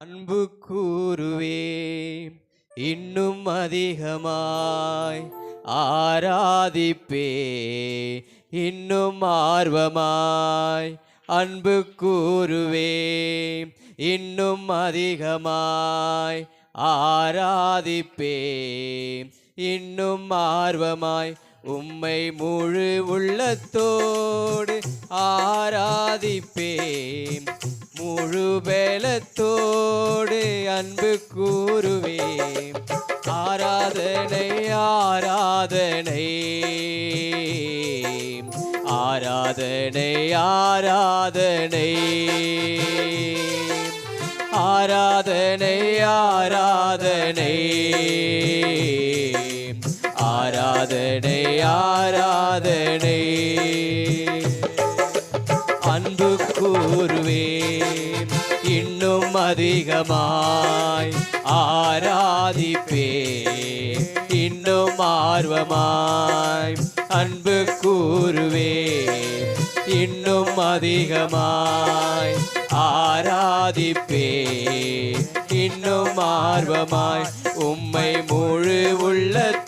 அன்பு கூறுவே இன்னும் அதிகமாய் ஆராதிப்பே இன்னும் ஆர்வமாய் அன்பு கூறுவே இன்னும் அதிகமாய் ஆராதிப்பே இன்னும் ஆர்வமாய் உம்மை முழு உள்ளத்தோடு ஆராதிப்பேன். முழு பேலத்தோடு அன்பு கூறுவே ஆராதனை ஆராதனை. ஆராதனை ஆராதனை. ஆராதனை ஆராதனை. ஆராதனை ஆராதனை. கூறுவேன். இன்னும் அதிகமாய் ஆராதிப்பே இன்னும் ஆர்வமாய் அன்பு கூறுவேன். இன்னும் அதிகமாய் ஆராதிப்பே இன்னும் ஆர்வமாய் உம்மை முழு உள்ளத்தோடு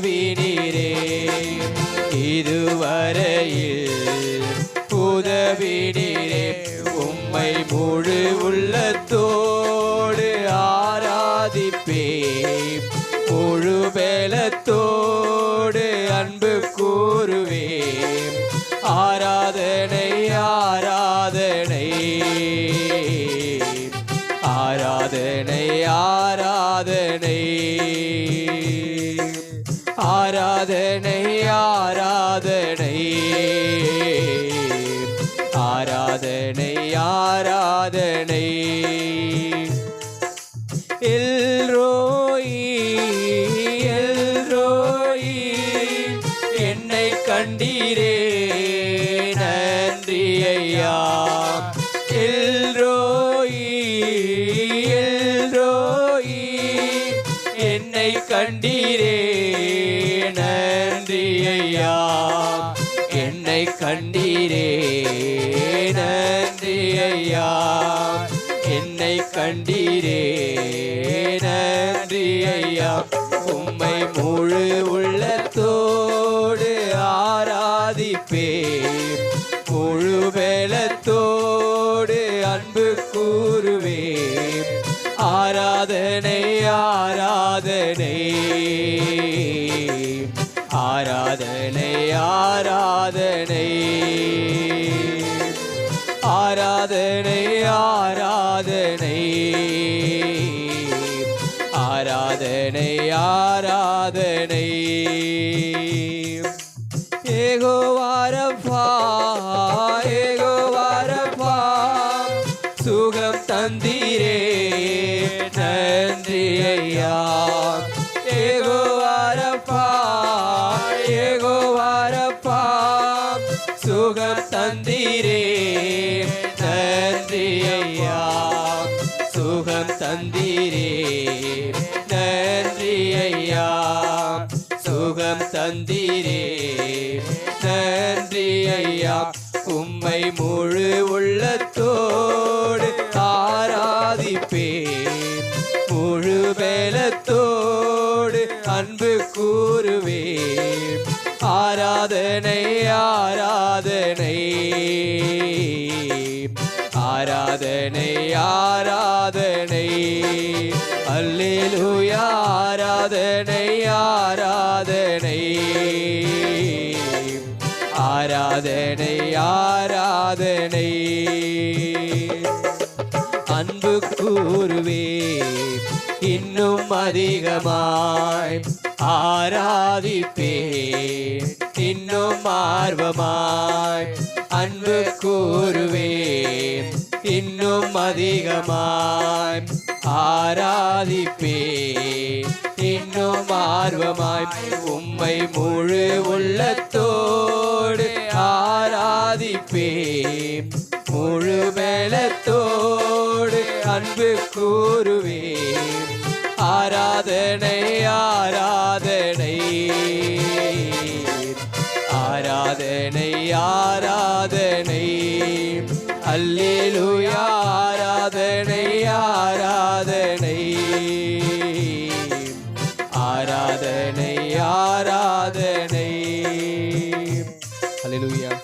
உதவினீரே. இதுவரையில் உதவினீரே. உம்மை முழு உள்ளத்தோடு ஆராதிப்பே முழு வேலத்தோடு சாதனை எல்ரோயி எல்ரோயி என்னை கண்டீரே நன்றி ஐயா எல்ரோயி எல்ரோயி என்னை கண்டீரே நன்றி ஐயா என்னை கண்டீரே நன்றி. ஐயா என்னை கண்டீரே. நன்றி ஐயா உம்மை முழு உள்ளத்தோடு ஆராதிப்பே முழு வேலத்தோடு அன்பு கூறுவே ஆராதனை ஆராதனை. ஆராதனை ஆராதனை. ஆராதனை ஆராதனை. ஆராதனை ஆராதனை. ஏகோ வாரப்பா ஏகோ வாரப்பா சுகம் தந்தீரே நன்றி ஐயா சுகம் தந்தீரே. நன்றி ஐயா. சுகம் தந்தீரே. நன்றி ஐயா. உம்மை முழு உள்ளத்தோடு ஆராதிப்பே. முழு வேலத்தோடு அன்பு கூறுவே. ஆராதனை ஆராதனை. ஆராதனை ஆராதனை. அல்லேலூயா ஆராதனை ஆராதனை. ஆராதனை ஆராதனை. அன்பு கூறுவே இன்னும் அதிகமாய் ஆராதிப்பே இன்னும் ஆர்வமாய் அன்பு கூறுவேன். இன்னும் அதிகமாய் ஆராதிப்பே. இன்னும் ஆர்வமாய் உம்மை முழு உள்ளத்தோடு ஆராதிப்பே. முழு மேலத்தோடு அன்பு கூறுவே. ஆராதனை ஆராதனை. ஆராதனை ஆராதனை. அல்லேலூயா ஆராதனை ஆரா